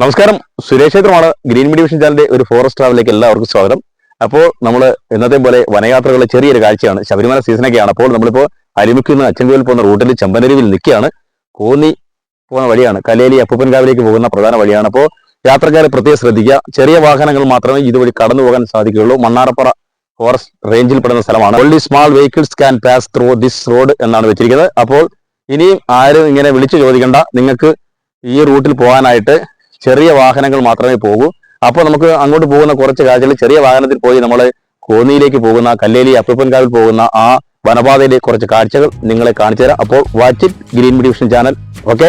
നമസ്കാരം. സുരേഷ് ക്ഷേത്രമാണ്. Green media vision ചാനലിന്റെ ഒരു ഫോറസ്റ്റ് ട്രാവലിലേക്ക് എല്ലാവർക്കും സ്വാഗതം. അപ്പോൾ നമ്മൾ ഇന്നത്തെ പോലെ വനയാത്രകളുടെ ചെറിയൊരു കാഴ്ചയാണ്. ശബരിമല സീസണൊക്കെയാണ്. അപ്പോൾ നമ്മളിപ്പോൾ അരിമുക്കിൽ നിന്ന് അച്ചൻകോവിൽ പോകുന്ന റൂട്ടിൽ ചെമ്പനരുവിൽ നിൽക്കുകയാണ്. കോന്നി പോകുന്ന വഴിയാണ്. കലേലി അപ്പൂപ്പൻകാവിലേക്ക് പോകുന്ന പ്രധാന വഴിയാണ്. അപ്പോൾ യാത്രക്കാരെ പ്രത്യേകം ശ്രദ്ധിക്കുക. ചെറിയ വാഹനങ്ങൾ മാത്രമേ ഇതുവഴി കടന്നു പോകാൻ സാധിക്കുകയുള്ളൂ. മണ്ണാറപ്പുറ ഫോറസ്റ്റ് റേഞ്ചിൽ പെടുന്ന സ്ഥലമാണ്. Only small vehicles can pass through this road എന്നാണ് വെച്ചിരിക്കുന്നത്. അപ്പോൾ ഇനിയും ആരും ഇങ്ങനെ വിളിച്ചു ചോദിക്കേണ്ട. നിങ്ങൾക്ക് ഈ റൂട്ടിൽ പോകാനായിട്ട് ചെറിയ വാഹനങ്ങൾ മാത്രമേ പോകൂ. അപ്പോൾ നമുക്ക് അങ്ങോട്ട് പോകുന്ന കുറച്ച് കാഴ്ചകൾ ചെറിയ വാഹനത്തിൽ പോയി നമ്മൾ കോന്നിയിലേക്ക് പോകുന്ന കല്ലേലി അപ്പൂപ്പൻകാവിൽ പോകുന്ന ആ വനപാതയിലെ കുറച്ച് കാഴ്ചകൾ നിങ്ങളെ കാണിച്ചു തരാം അപ്പോൾ watch it green division channel. Okay?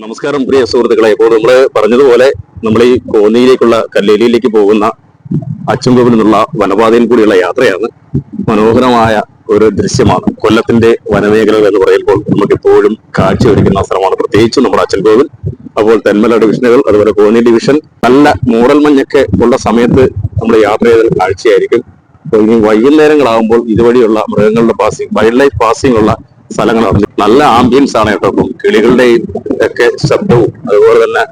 നമസ്കാരം പ്രിയ സുഹൃത്തുക്കളെ. ഇപ്പോൾ നമ്മൾ പറഞ്ഞതുപോലെ നമ്മൾ ഈ കോന്നിയിലേക്കുള്ള കല്ലേലിയിലേക്ക് പോകുന്ന അച്ചൻകോവിൽ നിന്നുള്ള വനപാതയിൽ കൂടിയുള്ള യാത്രയാണ് മനോഹരമായ ഒരു ദൃശ്യമാണ്. കൊല്ലത്തിന്റെ വനമേഖലകൾ എന്ന് പറയുമ്പോൾ നമുക്ക് എപ്പോഴും കാഴ്ചയൊരുക്കുന്ന സ്ഥലമാണ്. പ്രത്യേകിച്ചും നമ്മുടെ അച്ചൻകോവിൽ അപ്പോൾ തെന്മല ഡിവിഷനുകൾ അതുപോലെ കോന്നി ഡിവിഷൻ. നല്ല മൂറൽ മഞ്ഞൊക്കെ ഉള്ള സമയത്ത് നമ്മൾ യാത്ര ചെയ്ത കാഴ്ചയായിരിക്കും. അപ്പോൾ ഇനി വൈകുന്നേരങ്ങളാകുമ്പോൾ ഇതുവഴിയുള്ള മൃഗങ്ങളുടെ പാസിംഗ് വൈൽഡ് ലൈഫ് പാസിംഗ് ഉള്ള സ്ഥലങ്ങളാണ്. നല്ല ആംബിയൻസ് ആണ് കേട്ടോ. അപ്പം കിളികളുടെയും ഒക്കെ ശബ്ദവും അതുപോലെ തന്നെ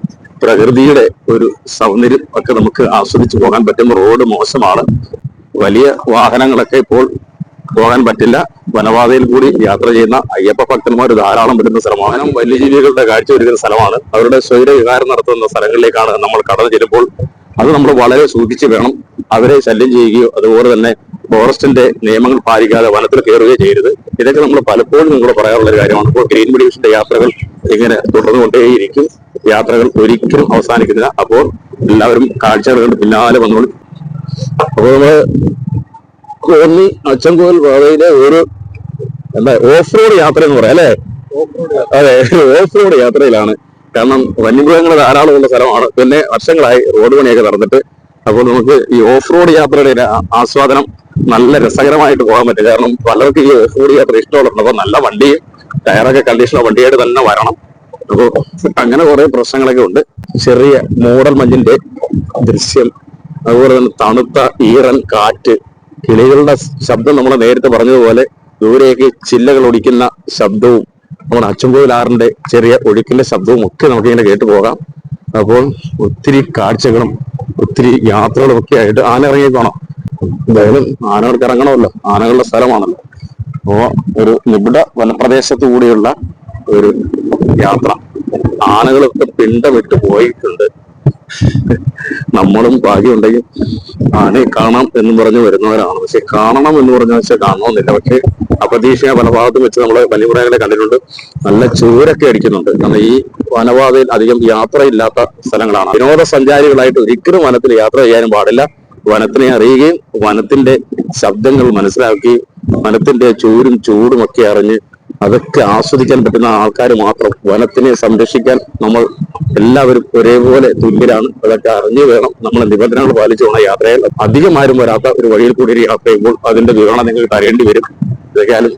പ്രകൃതിയുടെ ഒരു സൗന്ദര്യം ഒക്കെ നമുക്ക് ആസ്വദിച്ചു പോകാൻ പറ്റും. റോഡ് മോശമാണ്. വലിയ വാഹനങ്ങളൊക്കെ ഇപ്പോൾ പോകാൻ പറ്റില്ല. വനപാതയിൽ കൂടി യാത്ര ചെയ്യുന്ന അയ്യപ്പ ഭക്തന്മാർ ധാരാളം വരുന്ന സ്ഥലമാണ്. വന്യജീവികളുടെ കാഴ്ച ഒരുക്കുന്ന സ്ഥലമാണ്. അവരുടെ സ്വൈര വികാരം നടത്തുന്ന സ്ഥലങ്ങളിലേക്കാണ് നമ്മൾ കടന്നു ചെല്ലുമ്പോൾ അത് നമ്മൾ വളരെ സൂക്ഷിച്ച് വേണം അവരെ ശല്യം ചെയ്യുകയോ അതുപോലെ തന്നെ ഫോറസ്റ്റിന്റെ നിയമങ്ങൾ പാലിക്കാതെ വനത്തിൽ കയറുകയോ ചെയ്യരുത്. ഇതൊക്കെ നമ്മൾ പലപ്പോഴും നിങ്ങൾ പറയാറുള്ള ഒരു കാര്യമാണ്. അപ്പോൾ ഗ്രീൻ ഡിവിഷന്റെ യാത്രകൾ ഇങ്ങനെ തുടർന്നുകൊണ്ടേയിരിക്കും. യാത്രകൾ ഒരിക്കലും അവസാനിക്കുന്നില്ല. അപ്പോൾ എല്ലാവരും കാഴ്ചകൾ കണ്ട് പിന്നാലെ വന്നോളൂ. അപ്പോൾ നമ്മൾ കോന്നി അച്ചൻകോവിൽ പാതയിലെ ഒരു എന്താ ഓഫ് റോഡ് യാത്ര എന്ന് പറയാം അല്ലേ? അതെ ഓഫ് റോഡ് യാത്രയിലാണ്. കാരണം വന്യമൃഗങ്ങൾ ധാരാളമുള്ള സ്ഥലമാണ്. പിന്നെ വർഷങ്ങളായി റോഡ് പണിയൊക്കെ നടന്നിട്ട്. അപ്പോൾ നമുക്ക് ഈ ഓഫ് റോഡ് യാത്രയുടെ ആസ്വാദനം നല്ല രസകരമായിട്ട് പോകാൻ പറ്റും. കാരണം പലർക്കും ഈ റോഡ് യാത്ര ഇഷ്ടമുള്ളത് അപ്പൊ നല്ല വണ്ടി ടയറൊക്കെ കണ്ടീഷനുള്ള വണ്ടിയായിട്ട് തന്നെ വരണം. അപ്പോൾ അങ്ങനെ കുറെ പ്രശ്നങ്ങളൊക്കെ ഉണ്ട്. ചെറിയ മൂടൽ മഞ്ഞിന്റെ ദൃശ്യം അതുപോലെ തന്നെ തണുത്ത ഈറൻ കാറ്റ് കിളികളുടെ ശബ്ദം നമ്മൾ നേരത്തെ പറഞ്ഞതുപോലെ ദൂരേക്ക് ചില്ലകൾ ഒടിക്കുന്ന ശബ്ദവും നമ്മുടെ അച്ചൻകോവിലാറിന്റെ ചെറിയ ഒഴുക്കിന്റെ ശബ്ദവും ഒക്കെ നമുക്ക് ഇങ്ങനെ കേട്ടു പോകാം. അപ്പോൾ ഒത്തിരി കാഴ്ചകളും ഒത്തിരി യാത്രകളും ഒക്കെ ആയിട്ട് ആന ഇറങ്ങിയേക്കണം എന്തായാലും ആനകൾക്ക് ഇറങ്ങണമല്ലോ. ആനകളുടെ സ്ഥലമാണല്ലോ. അപ്പോ ഒരു നിബിഡ വനപ്രദേശത്തു കൂടിയുള്ള ഒരു യാത്ര. ആനകളൊക്കെ പിണ്ടമിട്ട് പോയിട്ടുണ്ട്. നമ്മളും ഭാഗ്യമുണ്ടെങ്കിൽ ആനയെ കാണാം എന്ന് പറഞ്ഞു വരുന്നവരാണ്. പക്ഷെ കാണണം എന്ന് പറഞ്ഞ വെച്ചാൽ കാണണമെന്നില്ല. പക്ഷെ അപ്രതീക്ഷ പല ഭാഗത്തും വെച്ച് നമ്മൾ വന്യമൃഗങ്ങളെ കണ്ടിട്ടുണ്ട്. നല്ല ചൂരൊക്കെ അടിക്കുന്നുണ്ട്. കാരണം ഈ വനപാതയിൽ അധികം യാത്രയില്ലാത്ത സ്ഥലങ്ങളാണ്. വിനോദസഞ്ചാരികളായിട്ട് ഒരിക്കലും വനത്തിൽ യാത്ര ചെയ്യാനും പാടില്ല. വനത്തിനെ അറിയുകയും വനത്തിന്റെ ശബ്ദങ്ങൾ മനസ്സിലാക്കുകയും വനത്തിന്റെ ചൂരും ചൂടും ഒക്കെ അറിഞ്ഞ് അതൊക്കെ ആസ്വദിക്കാൻ പറ്റുന്ന ആൾക്കാർ മാത്രം വനത്തിനെ സംരക്ഷിക്കാൻ നമ്മൾ എല്ലാവരും ഒരേപോലെ തുല്യരാണ്. അതൊക്കെ അറിഞ്ഞു വേണം നമ്മൾ നിബന്ധനകൾ പാലിച്ചു പോകുന്ന യാത്രയിൽ. അധികം ആരും വരാത്ത ഒരു വഴിയിൽ കൂടി ഒരു യാത്ര ചെയ്യുമ്പോൾ അതിന്റെ വിവരണം നിങ്ങൾക്ക് അറിയേണ്ടി വരും. ഇതൊക്കെയാലും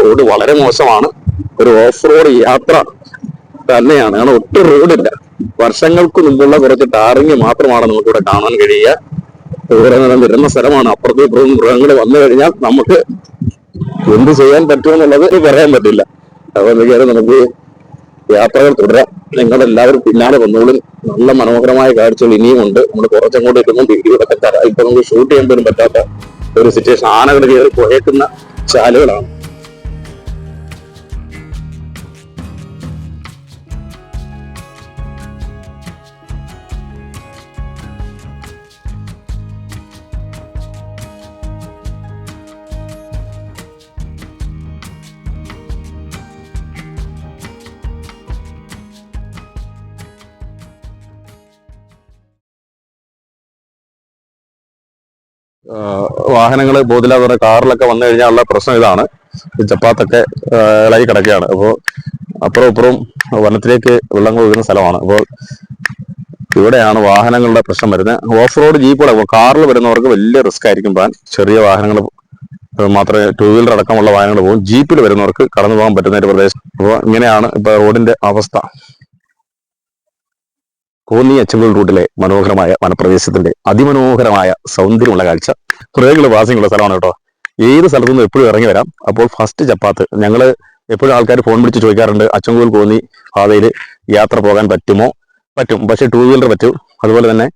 റോഡ് വളരെ മോശമാണ്. ഒരു ഓഫ് റോഡ് യാത്ര തന്നെയാണ്. കാരണം ഒട്ടും റോഡില്ല. വർഷങ്ങൾക്ക് മുമ്പുള്ള കുറച്ച് ടാറിങ് മാത്രമാണ് നമുക്കിവിടെ കാണാൻ കഴിയുക. ഇവിടെ വരുന്ന സ്ഥലമാണ്. അപ്പുറത്തും ഇപ്പുറത്തും മൃഗങ്ങൾ വന്നു കഴിഞ്ഞാൽ നമുക്ക് എന്ത് ചെയ്യാൻ പറ്റുമെന്നുള്ളത് പറയാൻ പറ്റില്ല. അപ്പോൾ നമുക്ക് യാത്രകൾ തുടരാം. നിങ്ങളെല്ലാവരും പിന്നാലെ വന്നോളും. നല്ല മനോഹരമായ കാഴ്ചകൾ ഇനിയും ഉണ്ട്. നമ്മൾ കുറച്ചങ്ങോട്ട് എത്തുമ്പോൾ വീഡിയോ ഒക്കെ തരാം. ഇപ്പൊ നമുക്ക് ഷൂട്ട് ചെയ്യാൻ പോലും പറ്റാത്ത ഒരു സിറ്റുവേഷൻ ആനകൾ കയറി പോയേക്കുന്ന ചാലുകളാണ്. വാഹനങ്ങൾ ബോധിലാതെ കാറിലൊക്കെ വന്നു കഴിഞ്ഞാലുള്ള പ്രശ്നം ഇതാണ്. ചപ്പാത്തൊക്കെ ഇളകി കിടക്കുകയാണ്. അപ്പോൾ അപ്പുറം ഇപ്പുറവും വനത്തിലേക്ക് വെള്ളം ഒഴുകുന്ന സ്ഥലമാണ്. അപ്പോൾ ഇവിടെയാണ് വാഹനങ്ങളുടെ പ്രശ്നം വരുന്നത്. ഓഫ് റോഡ് ജീപ്പുകളെ കാറിൽ വരുന്നവർക്ക് വലിയ റിസ്ക് ആയിരിക്കും പോകാൻ. ചെറിയ വാഹനങ്ങൾ മാത്രമേ ടൂ വീലർ അടക്കമുള്ള വാഹനങ്ങൾ പോകും. ജീപ്പിൽ വരുന്നവർക്ക് കടന്നു പോകാൻ പറ്റുന്ന ഒരു പ്രദേശം. അപ്പോൾ ഇങ്ങനെയാണ് ഇപ്പൊ റോഡിന്റെ അവസ്ഥ. കോന്നി അച്ചമ്പൂൽ റൂട്ടിലെ മനോഹരമായ വനപ്രദേശത്തിന്റെ അതിമനോഹരമായ സൗന്ദര്യമുള്ള കാഴ്ച. കുറേകൾ വാസിയുള്ള സ്ഥലമാണ് കേട്ടോ. ഏത് സ്ഥലത്തു നിന്നും എപ്പോഴും ഇറങ്ങി വരാം. അപ്പോൾ ഫസ്റ്റ് ചപ്പാത്ത്. ഞങ്ങൾ എപ്പോഴും ആൾക്കാർ ഫോൺ വിളിച്ച് ചോദിക്കാറുണ്ട് അച്ചൻകോൽ കോന്നി പാതയിൽ യാത്ര പോകാൻ പറ്റുമോ? പറ്റും. പക്ഷേ ടൂ വീലർ പറ്റും. അതുപോലെ തന്നെ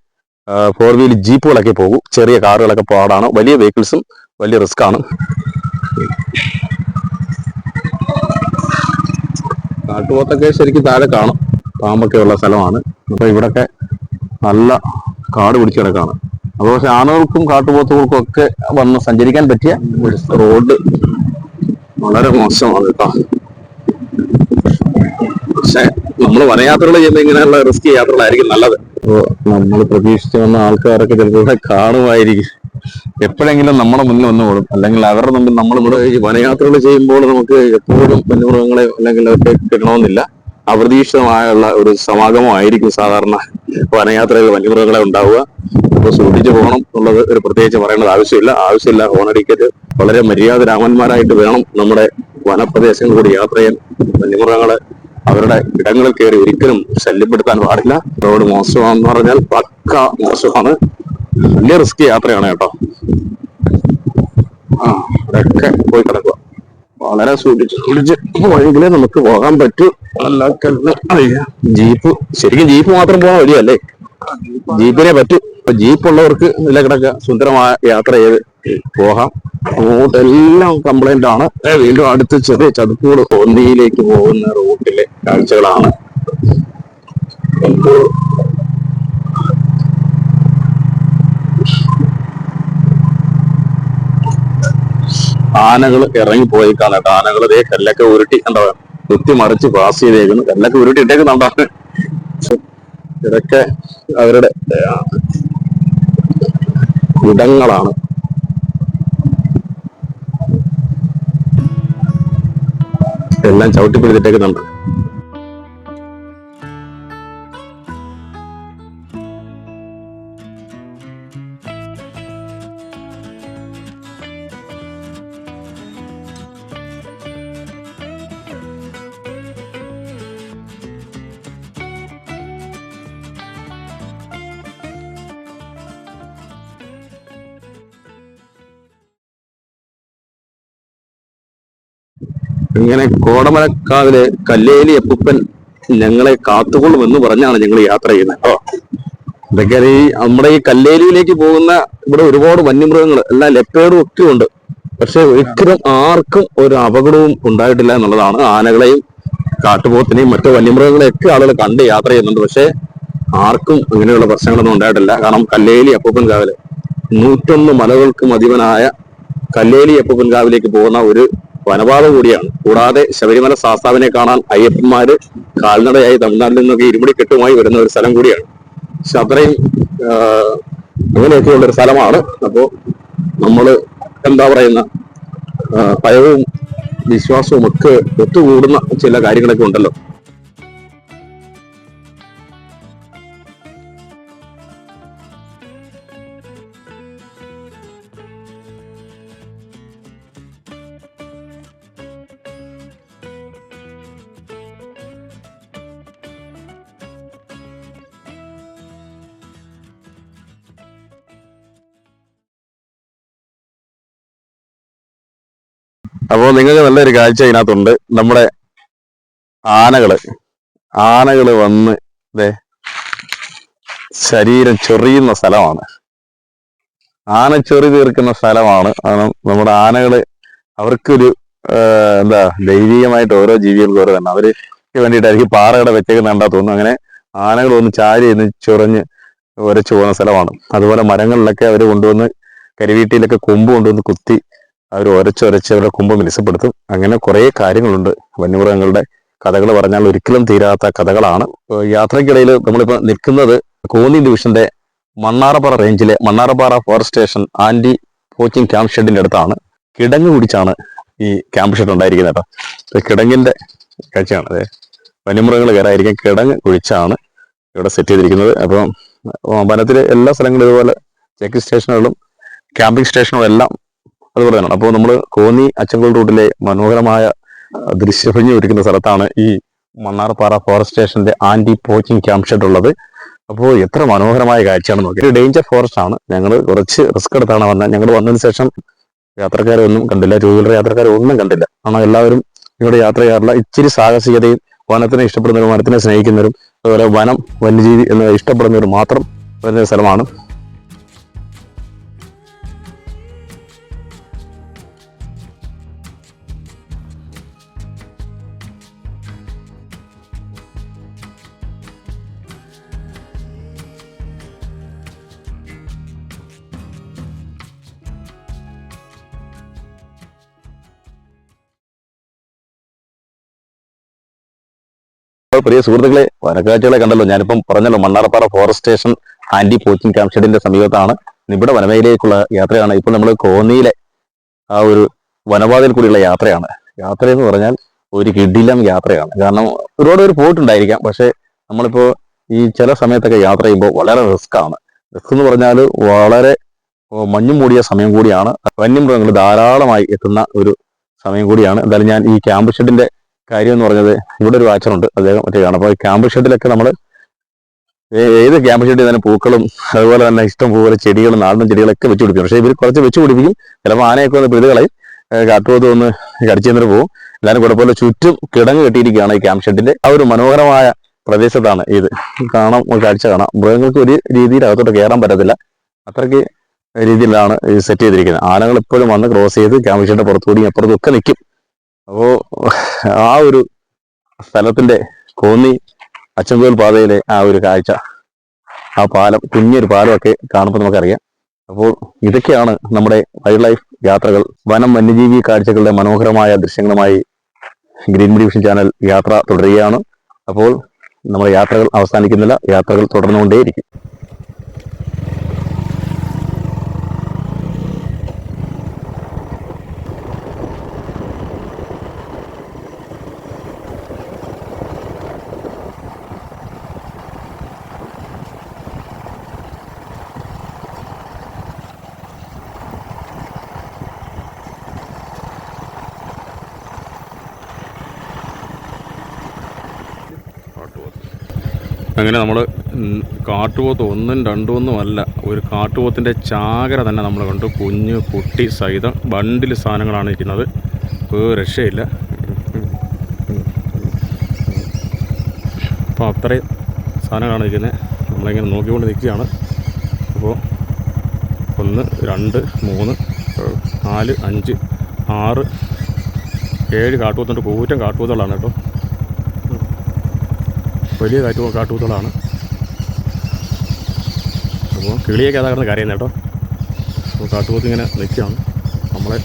ഫോർ വീൽ ജീപ്പുകളൊക്കെ പോകും. ചെറിയ കാറുകളൊക്കെ പാടാണ്. വലിയ വെഹിക്കിൾസും വലിയ റിസ്ക് ആണ്. കാട്ടുപോത്തൊക്കെ ശരിക്കും താഴെ കാണും. പാമ്പൊക്കെ ഉള്ള സ്ഥലമാണ്. അപ്പൊ ഇവിടൊക്കെ നല്ല കാട് പിടിച്ച് കിടക്കാണ്. അപ്പൊ പക്ഷെ ആണുകൾക്കും കാട്ടുപോത്തുകൾക്കും ഒക്കെ വന്ന് സഞ്ചരിക്കാൻ പറ്റിയ റോഡ് വളരെ മോശമാണ് കേട്ടോ. പക്ഷെ നമ്മൾ വനയാത്രകൾ ചെയ്യുമ്പോൾ ഇങ്ങനെയുള്ള റിസ്ക് യാത്രകളായിരിക്കും നല്ലത്. അപ്പോ നമ്മൾ പ്രതീക്ഷിച്ച് വന്ന ആൾക്കാരൊക്കെ ചിലപ്പോൾ കാണുമായിരിക്കും. എപ്പോഴെങ്കിലും നമ്മുടെ മുന്നിൽ വന്നു കൂടും അല്ലെങ്കിൽ അവരുടെ മുമ്പിൽ നമ്മൾ ഇവിടെ വനയാത്രകൾ ചെയ്യുമ്പോൾ നമുക്ക് എപ്പോഴും വന്യമൃഗങ്ങളെ അല്ലെങ്കിൽ അവർക്ക് കിട്ടണമെന്നില്ല. അപ്രതീക്ഷിതമായുള്ള ഒരു സമാഗമമായിരിക്കും സാധാരണ വനയാത്രയിൽ വന്യമൃഗങ്ങളെ ഉണ്ടാവുക. അപ്പോൾ സൂക്ഷിച്ചു പോകണം എന്നുള്ളത് ഒരു പ്രത്യേകിച്ച് പറയേണ്ടത് ആവശ്യമില്ല. ആവശ്യമില്ല ഹോണടിക്കറ്റ് വളരെ മര്യാദ രാമന്മാരായിട്ട് വേണം നമ്മുടെ വനപ്രദേശങ്ങളിലൂടെ യാത്ര ചെയ്യാൻ. വന്യമൃഗങ്ങളെ അവരുടെ ഇടങ്ങളിൽ കയറി ഒരിക്കലും ശല്യപ്പെടുത്താൻ പാടില്ല. റോഡ് മോശമാണെന്ന് പറഞ്ഞാൽ പക്ക മോശമാണ്. വലിയ റിസ്ക് യാത്രയാണ് കേട്ടോ. ആ അതൊക്കെ പോയി കിടക്കുക വളരെ സൂക്ഷിച്ച് സൂക്ഷിച്ച് പോയെങ്കിലേ നമുക്ക് പോകാൻ പറ്റൂ. അല്ല ജീപ്പ്. ശരിക്കും ജീപ്പ് മാത്രം പോകാൻ വഴിയല്ലേ? ജീപ്പിനെ പറ്റൂ. അപ്പൊ ജീപ്പ് ഉള്ളവർക്ക് ഇതിലെ കിടക്ക. സുന്ദരമായ യാത്ര ചെയ്ത് പോകാം. റോഡെല്ലാം കംപ്ലൈന്റ് ആണ്. വീണ്ടും അടുത്ത് ചെറിയ ചതുപ്പുകൾ ഒന്നിയിലേക്ക് പോകുന്ന റൂട്ടിലെ കാഴ്ചകളാണ്. ആനകൾ ഇറങ്ങി പോയിക്കാണ് കേട്ടോ ആനകൾ ഇതേ കല്ലൊക്കെ ഉരുട്ടി കണ്ടവ കുത്തി മറിച്ച് പാസ് ചെയ്തേക്കുന്നു. കല്ലൊക്കെ ഉരുട്ടി ഇട്ടേക്കുന്നുണ്ടോ ഇതൊക്കെ അവരുടെ ഇടങ്ങളാണ്. എല്ലാം ചവിട്ടിപ്പിടിച്ചിട്ടേക്കുന്നുണ്ട് ഇങ്ങനെ കോടമലക്കാവിലെ കല്ലേലി അപ്പൂപ്പൻ ഞങ്ങളെ കാത്തുകൊള്ളുമെന്ന് പറഞ്ഞാണ് ഞങ്ങൾ യാത്ര ചെയ്യുന്നത് കേട്ടോ. ഇതൊക്കെ ഈ നമ്മുടെ ഈ കല്ലേലിയിലേക്ക് പോകുന്ന ഇവിടെ ഒരുപാട് വന്യമൃഗങ്ങൾ എല്ലാ ലെപ്പേഡും ഒക്കെ ഉണ്ട്. പക്ഷെ ഒരിക്കലും ആർക്കും ഒരു അപകടവും ഉണ്ടായിട്ടില്ല എന്നുള്ളതാണ് ആനകളെയും കാട്ടുപോത്തിനെയും മറ്റു വന്യമൃഗങ്ങളെയൊക്കെ ആളുകൾ കണ്ട് യാത്ര ചെയ്യുന്നുണ്ട്. പക്ഷെ ആർക്കും അങ്ങനെയുള്ള പ്രശ്നങ്ങളൊന്നും ഉണ്ടായിട്ടില്ല. കാരണം കല്ലേലി അപ്പൂപ്പൻ കാവിൽ നൂറ്റൊന്ന് മലകൾക്കും അധിപനായ കല്ലേലി അപ്പൂപ്പൻ കാവിലേക്ക് പോകുന്ന ഒരു വനപാത കൂടിയാണ്. കൂടാതെ ശബരിമല സാസ്താവിനെ കാണാൻ അയ്യപ്പന്മാര് കാൽനടയായി തമിഴ്നാട്ടിൽ നിന്നൊക്കെ ഇരുമുടി കെട്ടുമായി വരുന്ന ഒരു സ്ഥലം കൂടിയാണ്. പക്ഷെ അങ്ങനെയൊക്കെയുള്ള ഒരു സ്ഥലമാണ്. അപ്പോൾ നമ്മൾ എന്താ പറയുന്ന ഭയവും വിശ്വാസവും ഒക്കെ ഒത്തുകൂടുന്ന ചില കാര്യങ്ങളൊക്കെ ഉണ്ടല്ലോ. അപ്പോ നിങ്ങൾക്ക് നല്ലൊരു കാഴ്ച ഇതിനകത്തുണ്ട്. നമ്മുടെ ആനകൾ. ആനകൾ വന്ന് ദേ ശരീരം ചൊറിയുന്ന സ്ഥലമാണ്. ആന ചൊറി തീർക്കുന്ന സ്ഥലമാണ്. കാരണം നമ്മുടെ ആനകൾ അവർക്കൊരു എന്താ ദൈവികമായിട്ട് ഓരോ ജീവികൾക്കും ഓരോ തന്നെ. അവർ വേണ്ടിയിട്ടായിരിക്കും പാറയുടെ വെച്ചേക്കുന്ന കണ്ടാ തോന്നുന്നു. അങ്ങനെ ആനകൾ ഒന്ന് ചാരി എന്ന് ചൊറിഞ്ഞ് ഒരച്ചു പോകുന്ന സ്ഥലമാണ്. അതുപോലെ മരങ്ങളിലൊക്കെ അവർ കൊണ്ടുവന്ന് കരിവീട്ടിയിലൊക്കെ കൊമ്പ് കൊണ്ടുവന്ന് കുത്തി അവർ ഒരച്ചൊരച്ച് അവരുടെ കുമ്പ് മിനുസപ്പെടുത്തും. അങ്ങനെ കുറേ കാര്യങ്ങളുണ്ട്. വന്യമൃഗങ്ങളുടെ കഥകൾ പറഞ്ഞാൽ ഒരിക്കലും തീരാത്ത കഥകളാണ്. യാത്രയ്ക്കിടയിൽ നമ്മളിപ്പോൾ നിൽക്കുന്നത് കോന്നി ഡിവിഷന്റെ മണ്ണാറപ്പാറ റേഞ്ചിലെ Mannarappara forest station anti poaching camp ഷെഡിന്റെ അടുത്താണ്. കിടങ്ങ് പിടിച്ചാണ് ഈ ക്യാമ്പ് ഷെഡ് ഉണ്ടായിരിക്കുന്നത് കേട്ടോ. കിടങ്ങിന്റെ കാഴ്ചയാണ്. അതെ. വന്യമൃഗങ്ങൾ കയറായിരിക്കും. കിടങ്ങ് കുഴിച്ചാണ് ഇവിടെ സെറ്റ് ചെയ്തിരിക്കുന്നത്. അപ്പം വനത്തിലെ എല്ലാ സ്ഥലങ്ങളും ഇതുപോലെ ചെക്കിംഗ് സ്റ്റേഷനുകളും ക്യാമ്പിംഗ് സ്റ്റേഷനുകളും എല്ലാം അതുപോലെ തന്നെ. അപ്പോൾ നമ്മൾ കോന്നി അച്ചൻകോൾ റൂട്ടിലെ മനോഹരമായ ദൃശ്യഭംഗി ഒരുക്കുന്ന സ്ഥലത്താണ് ഈ മണ്ണാർപ്പാറ ഫോറസ്റ്റ് സ്റ്റേഷന്റെ ആന്റി പോച്ചിങ് ക്യാമ്പ് ഷെഡ് ഉള്ളത്. അപ്പോൾ എത്ര മനോഹരമായ കാഴ്ചയാണ് നോക്കി ഡേഞ്ചർ ഫോറസ്റ്റ് ആണ്. ഞങ്ങൾ കുറച്ച് റിസ്ക് എടുത്താണ് വന്നത്. ഞങ്ങൾ വന്നതിന് ശേഷം യാത്രക്കാരെ ഒന്നും കണ്ടില്ല. ടൂ വീലർ യാത്രക്കാരെ ഒന്നും കണ്ടില്ല. കാരണം എല്ലാവരും ഇവിടെ യാത്ര ചെയ്യാറുള്ള ഇച്ചിരി സാഹസികതയും വനത്തിനെ ഇഷ്ടപ്പെടുന്നവരും വനത്തിനെ സ്നേഹിക്കുന്നവരും അതുപോലെ വനം വന്യജീവി എന്നിവ ഇഷ്ടപ്പെടുന്നവരും മാത്രം വരുന്ന സ്ഥലമാണ്. അപ്പോൾ പ്രിയ സുഹൃത്തുക്കളെ വനക്കാഴ്ചകളെ കണ്ടല്ലോ. ഞാനിപ്പം പറഞ്ഞല്ലോ Mannarppara forest station anti poaching camp ഷെഡിന്റെ സമീപത്താണ്. നിബിഡ വനമേഖലയിലേക്കുള്ള യാത്രയാണ്. ഇപ്പോൾ നമ്മൾ കോന്നിയിലെ ആ ഒരു വനപാതയിൽ കൂടിയുള്ള യാത്രയാണ്. യാത്ര എന്ന് പറഞ്ഞാൽ ഒരു കിടിലം യാത്രയാണ്. കാരണം ഒരുപാട് പേര് പോയിട്ടുണ്ടായിരിക്കാം. പക്ഷേ നമ്മളിപ്പോ ഈ ചില സമയത്തൊക്കെ യാത്ര ചെയ്യുമ്പോൾ വളരെ റിസ്ക് ആണ്. റിസ്ക് എന്ന് പറഞ്ഞാൽ വളരെ മഞ്ഞും മൂടിയ സമയം കൂടിയാണ്. വന്യമൃഗങ്ങൾ ധാരാളമായി എത്തുന്ന ഒരു സമയം കൂടിയാണ്. എന്തായാലും ഞാൻ ഈ ക്യാമ്പ് ഷെഡിന്റെ കാര്യം എന്ന് പറഞ്ഞത് ഇവിടെ ഒരു വാച്ചറുണ്ട് അദ്ദേഹം മറ്റേതാണ് അപ്പോൾ ക്യാമ്പ് ഷെഡിലൊക്കെ നമ്മൾ ഏത് ക്യാമ്പ് ഷെഡിൽ തന്നെ പൂക്കളും അതുപോലെ തന്നെ ഇഷ്ടം പോലെ ചെടികളും നാടൻ ചെടികളൊക്കെ വെച്ച് പിടിപ്പിക്കും. പക്ഷേ ഇവർ കുറച്ച് വെച്ച് പിടിപ്പിക്കും. ചിലപ്പോൾ ആനയൊക്കെ വന്ന് പിഴുതുകളയും കാട്ടുപോത്ത് ഒന്ന് കടിച്ചു തന്നിട്ട് പോകും എല്ലാവരും കൂടെ പോലെ ചുറ്റും കിടങ്ങ് കെട്ടിയിരിക്കുകയാണ് ഈ ക്യാമ്പ് ഷെഡിന്റെ ആ ഒരു മനോഹരമായ പ്രദേശത്താണ് ഇത്. കാണാം കാഴ്ച കാണാം. മൃഗങ്ങൾക്ക് ഒരു രീതിയിൽ അകത്തോട്ട് കയറാൻ പറ്റത്തില്ല. അത്രയ്ക്ക് രീതിയിലാണ് സെറ്റ് ചെയ്തിരിക്കുന്നത്. ആനകൾ ഇപ്പോഴും വന്ന് ക്രോസ് ചെയ്ത് ക്യാമ്പ് ഷെഡിന്റെ പുറത്തുകൂടി അപ്പുറത്തും ഒക്കെ നിൽക്കും അപ്പോ ആ ഒരു സ്ഥലത്തിന്റെ കോന്നി അച്ചൻകോൽ പാതയിലെ ആ ഒരു കാഴ്ച ആ പാലം കുഞ്ഞൊരു പാലമൊക്കെ കാണുമ്പോൾ നമുക്കറിയാം. അപ്പോൾ ഇതൊക്കെയാണ് നമ്മുടെ വൈൽഡ് ലൈഫ് യാത്രകൾ വനം വന്യജീവി കാഴ്ചകളുടെ മനോഹരമായ ദൃശ്യങ്ങളുമായി ഗ്രീൻ ഡിവിഷൻ ചാനൽ യാത്ര തുടരുകയാണ്. അപ്പോൾ നമ്മുടെ യാത്രകൾ അവസാനിക്കുന്നില്ല യാത്രകൾ തുടർന്നുകൊണ്ടേയിരിക്കും. അങ്ങനെ നമ്മൾ കാട്ടുപോത്ത് ഒന്നും രണ്ടും ഒന്നും അല്ല. ഒരു കാട്ടുപോത്തിന്റെ ചാകര തന്നെ നമ്മൾ കണ്ടു. കുഞ്ഞ് കുട്ടി സഹിതം ബണ്ടിൽ സാധനങ്ങളാണ് ഇരിക്കുന്നത്. ഒരു രക്ഷയില്ല. അപ്പോൾ അത്രയും സാധനങ്ങളാണ് ഇരിക്കുന്നത് നമ്മളിങ്ങനെ നോക്കിക്കൊണ്ട് നിൽക്കുകയാണ്. അപ്പോൾ ഒന്ന് രണ്ട് മൂന്ന് നാല് അഞ്ച് ആറ് ഏഴ് കാട്ടുപോത്തുണ്ട്. കൂറ്റം കാട്ടുപോത്തുകളാണ് കേട്ടോ. വലിയ കാറ്റു കാട്ടുകൂത്തുകളാണ് അപ്പോൾ കിളിയൊക്കെ അതാ കിടന്ന് കരയുന്നത് കേട്ടോ. അപ്പോൾ കാട്ടുകൂത്ത് ഇങ്ങനെ നിൽക്കുകയാണ്. നമ്മളെ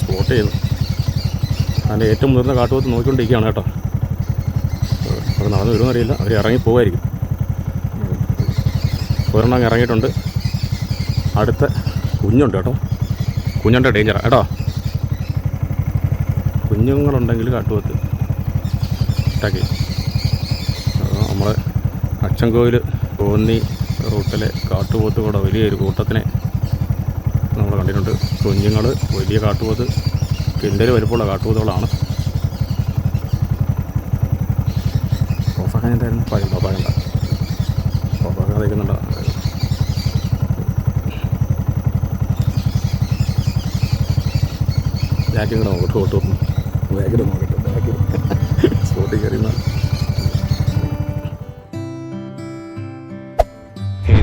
സ്പോട്ട് ചെയ്യുന്നു. അതിന്റെ ഏറ്റവും മുതിർന്ന കാട്ടുകൂത്ത് നോക്കിക്കൊണ്ടിരിക്കുകയാണ് കേട്ടോ. അവർ നടന്നു വരുമെന്ന് അറിയില്ല. അവർ ഇറങ്ങി പോവായിരിക്കും. ഒരെണ്ണം ഇറങ്ങിയിട്ടുണ്ട്. അടുത്ത കുഞ്ഞുണ്ട് കേട്ടോ. കുഞ്ഞുണ്ട് ഡേഞ്ചറാണ് കേട്ടോ. കുഞ്ഞുങ്ങളുണ്ടെങ്കിൽ കാട്ടുപോത്ത് ഇട്ടാക്കി അച്ചൻകോവിൽ കോന്നി റൂട്ടിലെ കാട്ടുപോത്ത് കൂടെ വലിയൊരു കൂട്ടത്തിനെ നമ്മൾ കണ്ടിട്ടുണ്ട്. കുഞ്ഞുങ്ങൾ വലിയ കാട്ടുപോത്ത് കിണ്ടൽ വലുപ്പമുള്ള കാട്ടുപോത്തുകളാണ്. ഓഫാക്കാൻ എന്തായിരുന്നു പറയണ്ട ഓഫാക്കണ്ട ഓഫാക്കാൻ തയ്ക്കുന്നുണ്ടോ ബാക്കിൽ കൂടെ നോക്കട്ടെ ബാക്കിൽ സ്പോട്ടിൽ കയറി